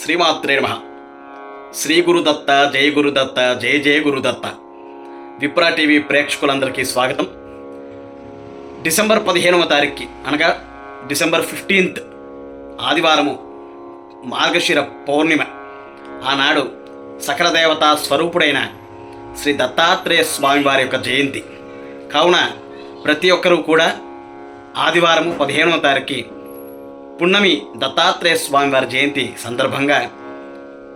శ్రీమాత్రే నమ. శ్రీ గురుదత్త జయ గురుదత్త జయ జయ గురుదత్త విప్రా టీవీ ప్రేక్షకులందరికీ స్వాగతం. డిసెంబర్ పదిహేనవ తారీఖుకి అనగా డిసెంబర్ ఫిఫ్టీన్త్ ఆదివారము మార్గశిర పౌర్ణిమ. ఆనాడు సకల దేవతా స్వరూపుడైన శ్రీ దత్తాత్రేయ స్వామి వారి యొక్క జయంతి. కావున ప్రతి ఒక్కరూ కూడా ఆదివారము పదిహేనవ తారీఖుకి పున్నమి దత్తాత్రేయ స్వామివారి జయంతి సందర్భంగా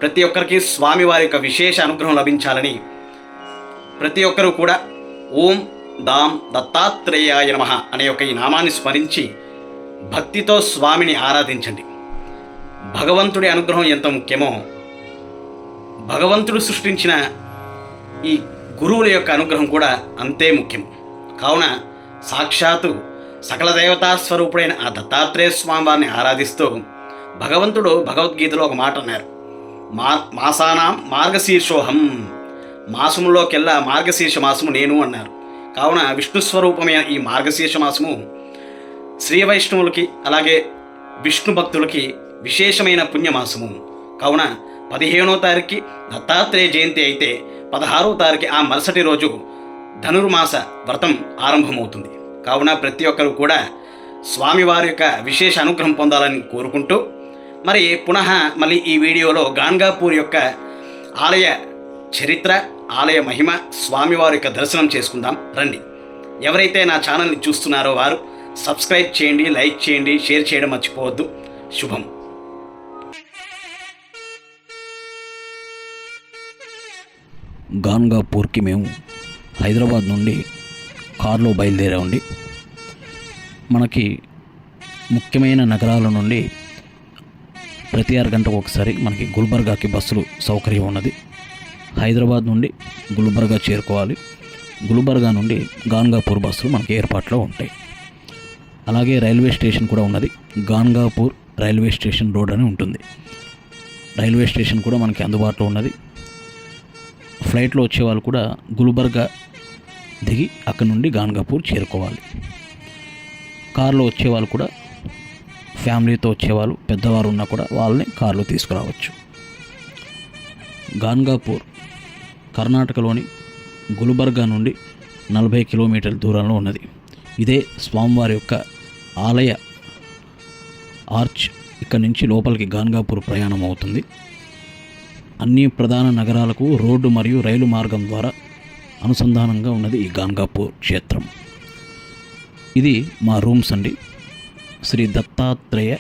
ప్రతి ఒక్కరికి స్వామివారి యొక్క విశేష అనుగ్రహం లభించాలని ప్రతి ఒక్కరూ కూడా ఓం దాం దత్తాత్రేయాయ నమ అనే ఒక ఈ నామాన్ని స్మరించి భక్తితో స్వామిని ఆరాధించండి. భగవంతుడి అనుగ్రహం ఎంత ముఖ్యమో భగవంతుడు సృష్టించిన ఈ గురువుల యొక్క అనుగ్రహం కూడా అంతే ముఖ్యం. కావున సాక్షాత్తు సకల దేవతా స్వరూపుడైన ఆ దత్తాత్రేయ స్వామివారిని ఆరాధిస్తూ భగవంతుడు భగవద్గీతలో ఒక మాట అన్నారు. మా మాసానాం మార్గశీర్షోహం. మాసములోకెల్లా మార్గశీర్ష మాసము నేను అన్నారు. కావున విష్ణు స్వరూపమైన ఈ మార్గశీర్ష మాసము శ్రీ వైష్ణవులకి అలాగే విష్ణు భక్తులకి విశేషమైన పుణ్యమాసము. కావున పదిహేనో తారీఖుకి దత్తాత్రేయ జయంతి అయితే పదహారో తారీఖు ఆ మరుసటి రోజు ధనుర్మాస వ్రతం ఆరంభమవుతుంది. కావున ప్రతి ఒక్కరు కూడా స్వామివారి యొక్క విశేష అనుగ్రహం పొందాలని కోరుకుంటూ మరి పునః మళ్ళీ ఈ వీడియోలో గాన్గాపూర్ యొక్క ఆలయ చరిత్ర ఆలయ మహిమ స్వామివారి యొక్క దర్శనం చేసుకుందాం. రండి. ఎవరైతే నా ఛానల్ని చూస్తున్నారో వారు సబ్స్క్రైబ్ చేయండి లైక్ చేయండి షేర్ చేయడం మర్చిపోవద్దు. శుభం. గాన్గాపూర్కి మేము హైదరాబాద్ నుండి కారులో బయలుదేరామండి. మనకి ముఖ్యమైన నగరాల నుండి ప్రతి ఆరు గంటకు ఒకసారి మనకి గుల్బర్గాకి బస్సులు సౌకర్యం ఉన్నది. హైదరాబాద్ నుండి గుల్బర్గా చేరుకోవాలి. గుల్బర్గా నుండి గాన్గాపూర్ బస్సులు మనకి ఏర్పాట్లో ఉంటాయి. అలాగే రైల్వే స్టేషన్ కూడా ఉన్నది. గాన్గాపూర్ రైల్వే స్టేషన్ రోడ్ అని ఉంటుంది. రైల్వే స్టేషన్ కూడా మనకి అందుబాటులో ఉన్నది. ఫ్లైట్లో వచ్చే వాళ్ళు కూడా గుల్బర్గా దిగి అక్కడి నుండి గాన్గాపూర్ చేరుకోవాలి. కారులో వచ్చేవాళ్ళు కూడా ఫ్యామిలీతో వచ్చేవాళ్ళు పెద్దవారు ఉన్నా కూడా వాళ్ళని కారులో తీసుకురావచ్చు. గాన్గాపూర్ కర్ణాటకలోని గుల్బర్గా నుండి నలభై కిలోమీటర్ల దూరంలో ఉన్నది. ఇదే స్వామివారి యొక్క ఆలయ ఆర్చ్ ఇక్కడ నుంచి లోపలికి గాన్గాపూర్ ప్రయాణం అవుతుంది. అన్ని ప్రధాన నగరాలకు రోడ్డు మరియు రైలు మార్గం ద్వారా అనుసంధానంగా ఉన్నది ఈ గాన్గాపూర్ క్షేత్రం. ఇది మా రూమ్స్ అండి. శ్రీ దత్తాత్రేయ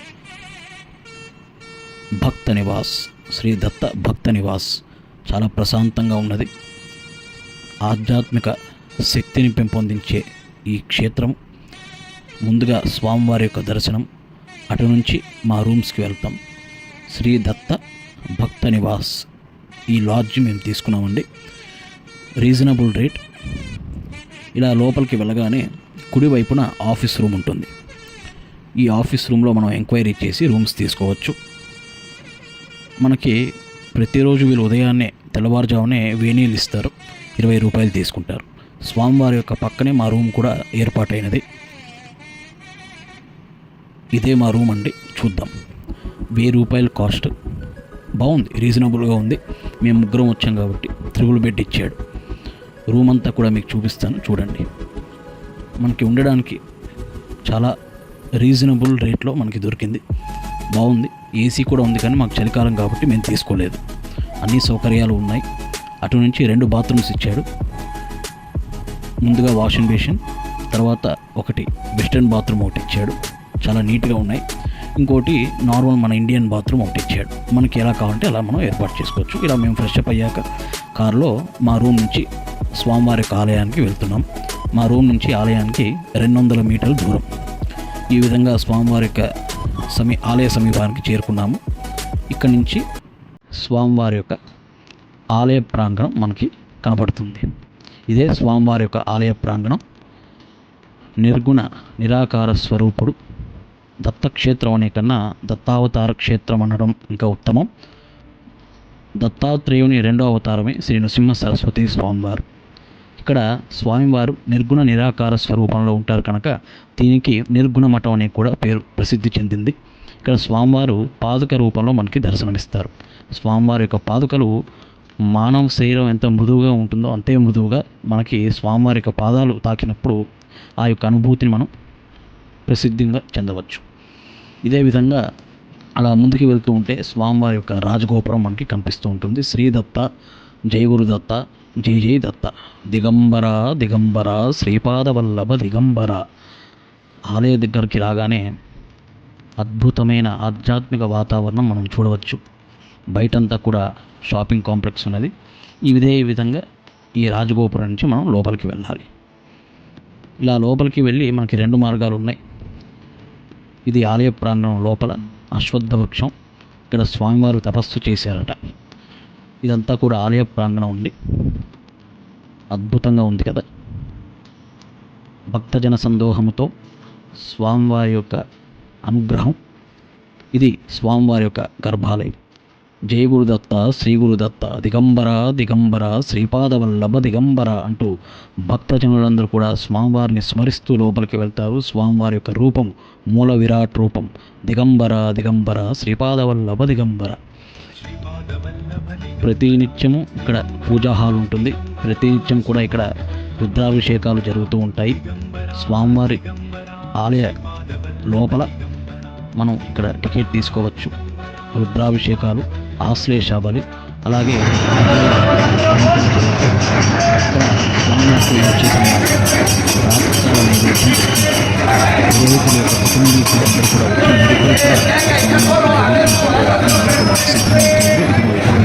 భక్త నివాస్ శ్రీ దత్త భక్త నివాస్ చాలా ప్రశాంతంగా ఉన్నది. ఆధ్యాత్మిక శక్తిని పెంపొందించే ఈ క్షేత్రం ముందుగా స్వామివారి యొక్క దర్శనం అటు నుంచి మా రూమ్స్కి వెళ్తాం. శ్రీ దత్త భక్త నివాస్ ఈ లాడ్జ్ మేము తీసుకున్నామండి. Reasonable rate. ఇలా లోపలికి వెళ్ళగానే కుడివైపున ఆఫీస్ రూమ్ ఉంటుంది. ఈ ఆఫీస్ రూమ్లో మనం ఎంక్వైరీ చేసి రూమ్స్ తీసుకోవచ్చు. మనకి ప్రతిరోజు వీళ్ళు ఉదయాన్నే తెల్లవారుజామునే వేణీలు ఇస్తారు. ఇరవై రూపాయలు తీసుకుంటారు. స్వామివారి యొక్క పక్కనే మా రూమ్ కూడా ఏర్పాటైనది. ఇదే మా రూమ్ అండి. చూద్దాం. వెయ్యి రూపాయల కాస్ట్. బాగుంది. రీజనబుల్గా ఉంది. మేము ముగ్గురం వచ్చాం కాబట్టి త్రిబుల్ బెడ్ ఇచ్చాడు. రూమ్ అంతా కూడా మీకు చూపిస్తాను. చూడండి. మనకి ఉండడానికి చాలా రీజనబుల్ రేట్లో మనకి దొరికింది. బాగుంది. ఏసీ కూడా ఉంది కానీ మాకు చలికాలం కాబట్టి మేము తీసుకోలేదు. అన్ని సౌకర్యాలు ఉన్నాయి. అటు నుంచి రెండు బాత్రూమ్స్ ఇచ్చాడు. ముందుగా వాషింగ్ బేసిన్ తర్వాత ఒకటి వెస్ట్రన్ బాత్రూమ్ ఒకటి ఇచ్చాడు. చాలా నీట్గా ఉన్నాయి. ఇంకోటి నార్మల్ మన ఇండియన్ బాత్రూమ్ ఒకటి ఇచ్చాడు. మనకి ఎలా కావాలంటే అలా మనం ఏర్పాటు చేసుకోవచ్చు. ఇలా మేము ఫ్రెష్ అప్ అయ్యాక కారులో మా రూమ్ నుంచి స్వామివారి యొక్క ఆలయానికి వెళ్తున్నాం. మా రూమ్ నుంచి ఆలయానికి రెండు వందల మీటర్ల దూరం. ఈ విధంగా స్వామివారి యొక్క సమీ ఆలయ సమీపానికి చేరుకున్నాము. ఇక్కడ నుంచి స్వామివారి యొక్క ఆలయ ప్రాంగణం మనకి కనపడుతుంది ఇదే స్వామివారి యొక్క ఆలయ ప్రాంగణం. నిర్గుణ నిరాకార స్వరూపుడు. దత్తక్షేత్రం అనే కన్నా దత్తావతార క్షేత్రం అనడం ఇంకా ఉత్తమం. దత్తాత్రేయుని రెండో అవతారమే శ్రీ నృసింహ సరస్వతి స్వామివారు. ఇక్కడ స్వామివారు నిర్గుణ నిరాకార స్వరూపంలో ఉంటారు కనుక దీనికి నిర్గుణ మఠం అనే కూడా పేరు ప్రసిద్ధి చెందింది. ఇక్కడ స్వామివారు పాదుక రూపంలో మనకి దర్శనమిస్తారు. స్వామివారి యొక్క పాదుకలు మానవ శరీరం ఎంత మృదువుగా ఉంటుందో అంతే మృదువుగా మనకి స్వామివారి యొక్క పాదాలు తాకినప్పుడు ఆ యొక్క అనుభూతిని మనం ప్రసిద్ధిగా చెందవచ్చు. ఇదే విధంగా అలా ముందుకు వెళ్తూ ఉంటే స్వామివారి యొక్క రాజగోపురం మనకి కనిపిస్తూ ఉంటుంది. శ్రీదత్త జయగురుదత్త జై జై దత్త. దిగంబర దిగంబర శ్రీపాద వల్లభ దిగంబర. ఆలయ దగ్గరికి రాగానే అద్భుతమైన ఆధ్యాత్మిక వాతావరణం మనం చూడవచ్చు. బయటంతా కూడా షాపింగ్ కాంప్లెక్స్ ఉన్నది. ఇదే విధంగా ఈ రాజగోపురం నుంచి మనం లోపలికి వెళ్ళాలి. ఇలా లోపలికి వెళ్ళి మనకి రెండు మార్గాలు ఉన్నాయి. ఇది ఆలయ ప్రాంగణం లోపల అశ్వత్థ వృక్షం ఇక్కడ స్వామివారు తపస్సు చేశారట. ఇదంతా కూడా ఆలయ ప్రాంగణం ఉంది అద్భుతంగా ఉంది కదా. భక్తజన సందోహముతో స్వామివారి యొక్క అనుగ్రహం. ఇది స్వామివారి యొక్క గర్భాలయం. జయ గురుదత్త శ్రీ గురుదత్త దిగంబర దిగంబర శ్రీపాదవల్లభ దిగంబర అంటూ భక్తజనులందరూ కూడా స్వామివారిని స్మరిస్తూ లోపలికి వెళ్తారు. స్వామివారి యొక్క రూపం మూల విరాట్ రూపం. దిగంబర దిగంబర శ్రీపాదవల్లభ దిగంబర. ప్రతి నిత్యము ఇక్కడ పూజా హాల్ ఉంటుంది. ప్రతి నిత్యం కూడా ఇక్కడ రుద్రాభిషేకాలు జరుగుతూ ఉంటాయి. స్వామివారి ఆలయ లోపల మనం ఇక్కడ టికెట్ తీసుకోవచ్చు. రుద్రాభిషేకాలు ఆశ్లేష బలి అలాగే ఇక్కడ స్వామివారికి వచ్చే సమయానికి పురోహితుల యొక్క కుటుంబీకులందరూ కూడా వచ్చి అందరూ కూడా స్వామివారికి నైవేద్యం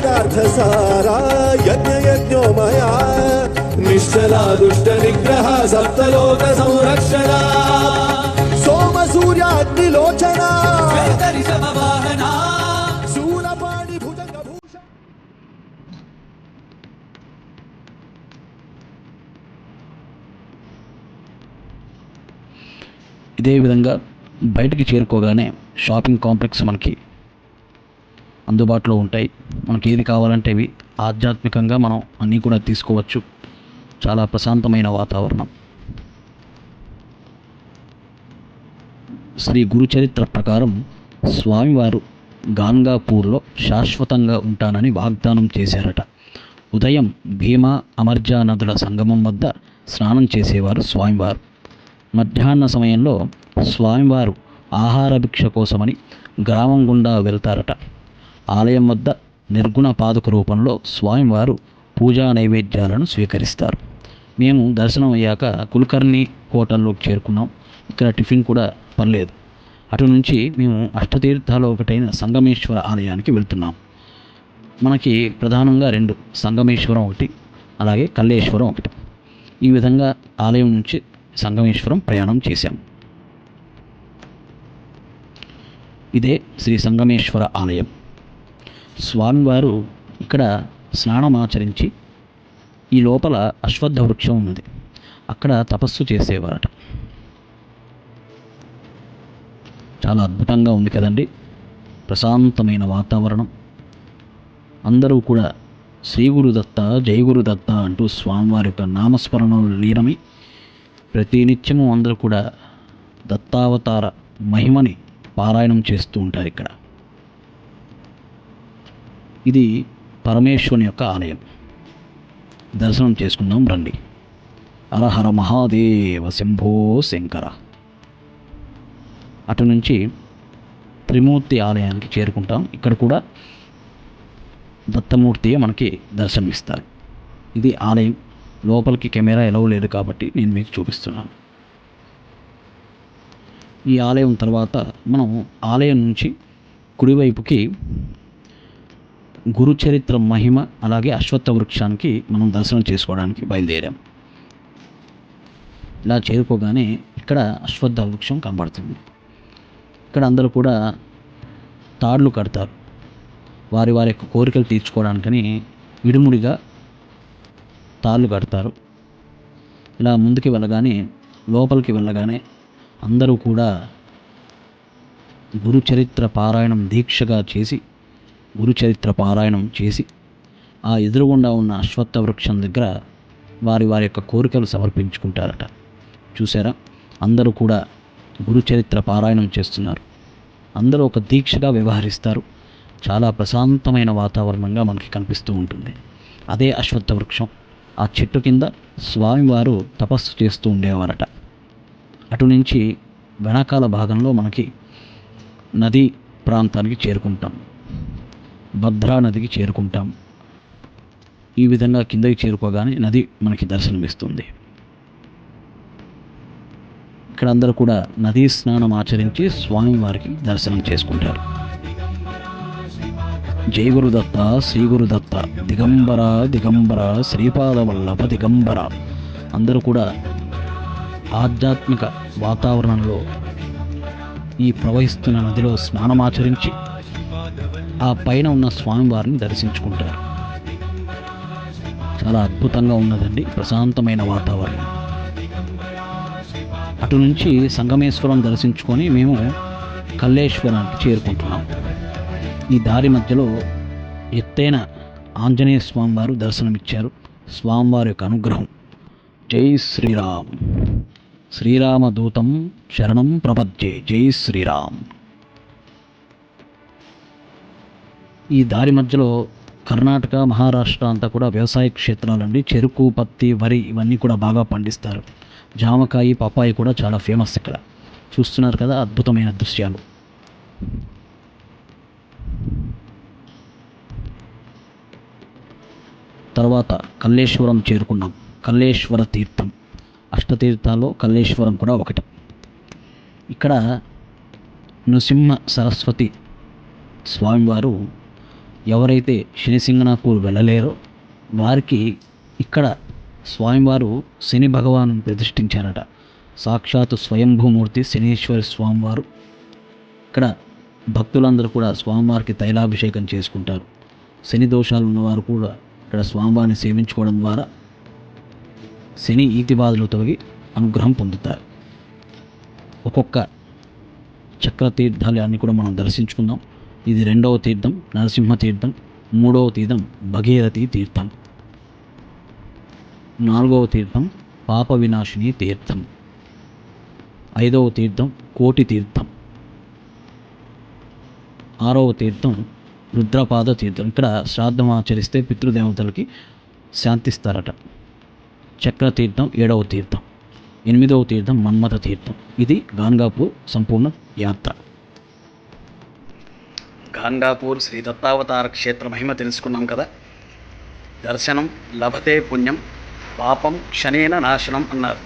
పెట్టడానికి సిద్ధమవుతున్నారు నిశ్చలా దుష్ట నిగ్రహ సప్తలోక సంరక్షణ. సోమ భుజంగ భూషణ ఇదే విధంగా బయటికి చేరుకోగానే షాపింగ్ కాంప్లెక్స్ మనకి అందుబాటులో ఉంటాయి. మనకి ఏది కావాలంటే అవి ఆధ్యాత్మికంగా మనం అన్నీ కూడా తీసుకోవచ్చు. చాలా ప్రశాంతమైన వాతావరణం. శ్రీ గురుచరిత్ర ప్రకారం స్వామివారు గాంగాపూర్లో శాశ్వతంగా ఉంటానని వాగ్దానం చేశారట. ఉదయం భీమా అమర్జా నదుల సంగమం వద్ద స్నానం చేసేవారు స్వామివారు. మధ్యాహ్న సమయంలో స్వామివారు ఆహార భిక్ష కోసమని గ్రామం గుండా వెళ్తారట. ఆలయం వద్ద నిర్గుణ పాదుక రూపంలో స్వామివారు పూజా నైవేద్యాలను స్వీకరిస్తారు. మేము దర్శనం అయ్యాక కుల్కర్ణి హోటల్లోకి చేరుకున్నాం. ఇక్కడ టిఫిన్ కూడా పర్లేదు. అటు నుంచి మేము అష్టతీర్థాలు ఒకటైన సంగమేశ్వర ఆలయానికి వెళ్తున్నాం. మనకి ప్రధానంగా రెండు సంగమేశ్వరం ఒకటి అలాగే కల్లేశ్వరం ఒకటి. ఈ విధంగా ఆలయం నుంచి సంగమేశ్వరం ప్రయాణం చేశాం. ఇదే శ్రీ సంగమేశ్వర ఆలయం. స్వామివారు ఇక్కడ స్నానం ఆచరించి ఈ లోపల అశ్వత్థ వృక్షం ఉంది అక్కడ తపస్సు చేసేవారట. చాలా అద్భుతంగా ఉంది కదండి. ప్రశాంతమైన వాతావరణం. అందరూ కూడా శ్రీ గురుదత్త జయ గురుదత్త అంటూ స్వామివారి యొక్క నామస్మరణలు లీనమై ప్రతినిత్యము అందరూ కూడా దత్తావతార మహిమని పారాయణం చేస్తూ ఉంటారు ఇక్కడ. ఇది పరమేశ్వరుని యొక్క ఆలయం. దర్శనం చేసుకుందాం రండి. హరహర మహాదేవ శంభో శంకర. అటు నుంచి త్రిమూర్తి ఆలయానికి చేరుకుంటాం. ఇక్కడ కూడా దత్తమూర్తియే మనకి దర్శనమిస్తారు. ఇది ఆలయం. లోపలికి కెమెరా ఎలవ్ లేదు కాబట్టి నేను మీకు చూపిస్తున్నాను. ఈ ఆలయం తర్వాత మనం ఆలయం నుంచి కుడివైపుకి గురుచరిత్ర మహిమ అలాగే అశ్వత్థ వృక్షానికి మనం దర్శనం చేసుకోవడానికి బయలుదేరాం. ఇలా చేరుకోగానే ఇక్కడ అశ్వత్థ వృక్షం కనబడుతుంది. ఇక్కడ అందరూ కూడా తాడులు కడతారు. వారి వారి యొక్క కోరికలు తీర్చుకోవడానికని విడిముడిగా తాళ్ళు కడతారు. ఇలా ముందుకి వెళ్ళగానే లోపలికి వెళ్ళగానే అందరూ కూడా గురు చరిత్ర పారాయణం దీక్షగా చేసి గురుచరిత్ర పారాయణం చేసి ఆ ఎదురుగుండా ఉన్న అశ్వత్థ వృక్షం దగ్గర వారి వారి యొక్క కోరికలు సమర్పించుకుంటారట. చూసారా అందరూ కూడా గురుచరిత్ర పారాయణం చేస్తున్నారు. అందరూ ఒక దీక్షగా వ్యవహరిస్తారు. చాలా ప్రశాంతమైన వాతావరణంగా మనకి కనిపిస్తూ ఉంటుంది. అదే అశ్వత్థ వృక్షం ఆ చెట్టు కింద స్వామివారు తపస్సు చేస్తూ ఉండేవారట. అటు నుంచి వెనకాల భాగంలో మనకి నది ప్రాంతానికి చేరుకుంటాం. భద్రా నదికి చేరుకుంటాం. ఈ విధంగా కిందకి చేరుకోగానే నది మనకి దర్శనమిస్తుంది. ఇక్కడ అందరూ కూడా నదీ స్నానం ఆచరించి స్వామివారికి దర్శనం చేసుకుంటారు. జై గురుదత్త శ్రీ గురుదత్త దిగంబర దిగంబర శ్రీపాద వల్లభ దిగంబర. అందరూ కూడా ఆధ్యాత్మిక వాతావరణంలో ఈ ప్రవహిస్తున్న నదిలో స్నానమాచరించి ఆ పైన ఉన్న స్వామివారిని దర్శించుకుంటారు. చాలా అద్భుతంగా ఉన్నదండి ప్రశాంతమైన వాతావరణం. అటు నుంచి సంగమేశ్వరం దర్శించుకొని మేము కల్లేశ్వరానికి చేరుకుంటున్నాం. ఈ దారి మధ్యలో ఎత్తైన ఆంజనేయ స్వామివారు దర్శనమిచ్చారు. స్వామివారి యొక్క అనుగ్రహం. జై శ్రీరామ్. శ్రీరామదూతం శరణం ప్రపద్యే. జై శ్రీరామ్. ఈ దారి మధ్యలో కర్ణాటక మహారాష్ట్ర అంతా కూడా వ్యవసాయ క్షేత్రాలండి. చెరుకు పత్తి వరి ఇవన్నీ కూడా బాగా పండిస్తారు. జామకాయ పపాయి కూడా చాలా ఫేమస్ ఇక్కడ. చూస్తున్నారు కదా అద్భుతమైన దృశ్యాలు. తర్వాత కల్లేశ్వరం చేరుకున్నాం. కల్లేశ్వర తీర్థం. అష్టతీర్థాల్లో కల్లేశ్వరం కూడా ఒకటి. ఇక్కడ నృసింహ సరస్వతి స్వామివారు ఎవరైతే శనిసింగనాపూర్ వెళ్ళలేరో వారికి ఇక్కడ స్వామివారు శని భగవాను ప్రతిష్ఠించారట. సాక్షాత్ స్వయంభూమూర్తి శనీశ్వర స్వామివారు. ఇక్కడ భక్తులందరూ కూడా స్వామివారికి తైలాభిషేకం చేసుకుంటారు. శని దోషాలు ఉన్నవారు కూడా ఇక్కడ స్వామివారిని సేవించుకోవడం ద్వారా శని ఈతి బాధలు తొలగి అనుగ్రహం పొందుతారు. ఒక్కొక్క చక్రతీర్థాలు అన్నీ కూడా మనం దర్శించుకుందాం. ఇది రెండవ తీర్థం నరసింహ తీర్థం మూడవ తీర్థం భగీరథి తీర్థం. నాలుగవ తీర్థం పాప వినాశిని తీర్థం. ఐదవ తీర్థం కోటి తీర్థం. ఆరవ తీర్థం రుద్రపాద తీర్థం. ఇక్కడ శ్రాద్ధం ఆచరిస్తే పితృదేవతలకి శాంతిస్తారట. చక్ర తీర్థం ఏడవ తీర్థం. ఎనిమిదవ తీర్థం మన్మథ తీర్థం. ఇది గాన్గాపూర్ సంపూర్ణ యాత్ర. గాంగాపూర్ శ్రీ దత్తావతార క్షేత్ర మహిమ తెలుసుకున్నాం కదా? దర్శనం లభతే పుణ్యం పాపం క్షణేన నాశనం అన్నారు.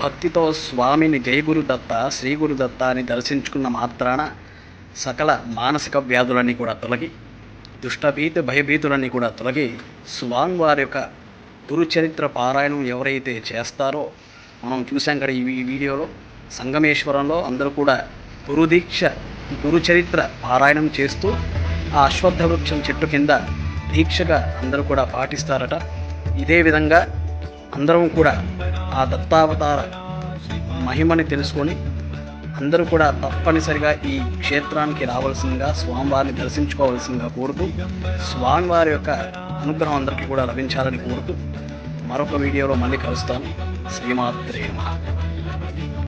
భక్తితో స్వామిని జయగురు దత్త శ్రీగురు దత్త అని దర్శించుకున్న మాత్రాన సకల మానసిక వ్యాధులన్నీ కూడా తొలగి దుష్టభీతి భయభీతులన్నీ కూడా తొలగి స్వామివారి యొక్క గురుచరిత్ర పారాయణం ఎవరైతే చేస్తారో మనం చూసాం కదా ఈ ఈ వీడియోలో సంగమేశ్వరంలో అందరూ కూడా గురుదీక్ష గురుచరిత్ర పారాయణం చేస్తూ ఆ అశ్వత్థ వృక్షం చెట్టు కింద దీక్షగా అందరూ కూడా పాటిస్తారట. ఇదే విధంగా అందరం కూడా ఆ దత్తావతార మహిమని తెలుసుకొని అందరూ కూడా తప్పనిసరిగా ఈ క్షేత్రానికి రావాల్సిందిగా స్వామివారిని దర్శించుకోవాల్సిందిగా కోరుతూ స్వామివారి యొక్క అనుగ్రహం అందరికీ కూడా లభించాలని కోరుతూ మరొక వీడియోలో మళ్ళీ కలుస్తాను. శ్రీమాత్రే నమః.